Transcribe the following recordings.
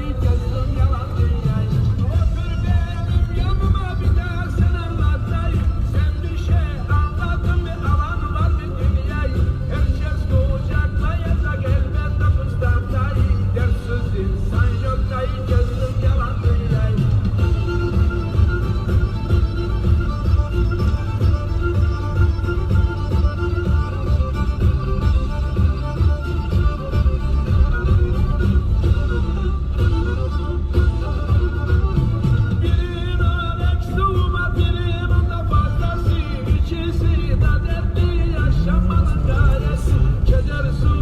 Ready? keder su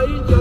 Jai Jai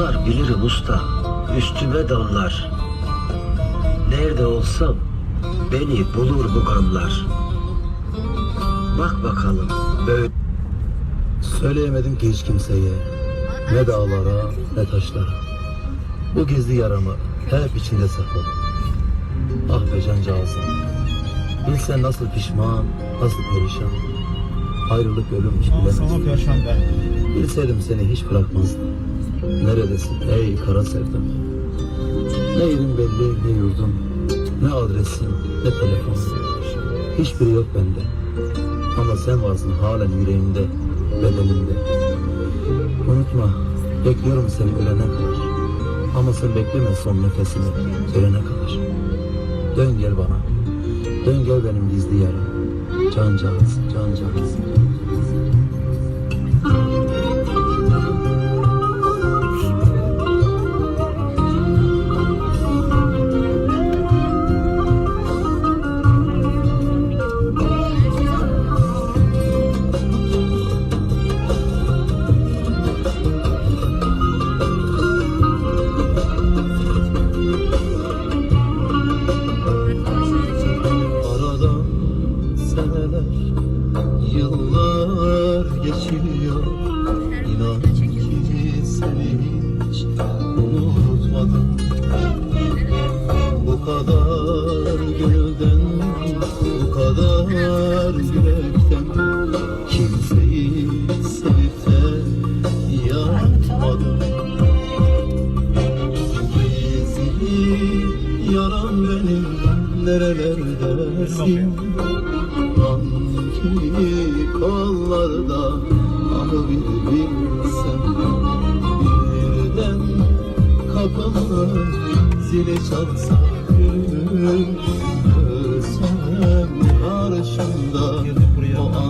Anlar bilirim usta, üstüme damlar. Nerede olsam beni bulur bu gamlar. Bak bakalım böyle Söyleyemedim ki hiç kimseye. Ne dağlara ne taşlara. Bu gizli yaramı hep içinde sakladım. Ah be cancağızım. Bilsen nasıl pişman, nasıl perişan. Ayrılık ölümmüş bilemezdim. perşembe. Bilseydim seni hiç bırakmazdım. Neredesin ey kara sevdam? Ne yerin belli ne yurdum. Ne adresin ne telefonun. Hiçbiri yok bende. Ama sen varsın halen yüreğimde, bedenimde. Unutma, bekliyorum seni ölene kadar. Ama sen bekleme son nefesini ölene kadar. Dön gel bana, dön gel benim gizli yaram. Cancağız, cancağız. Yürekten kimseyi sevip de yanmadım. Gizli yaram benim nerelerdesin Hangi kollarda ah bir bilsem Birden kapımı zili çalsa gülüm Görsem karşımda people.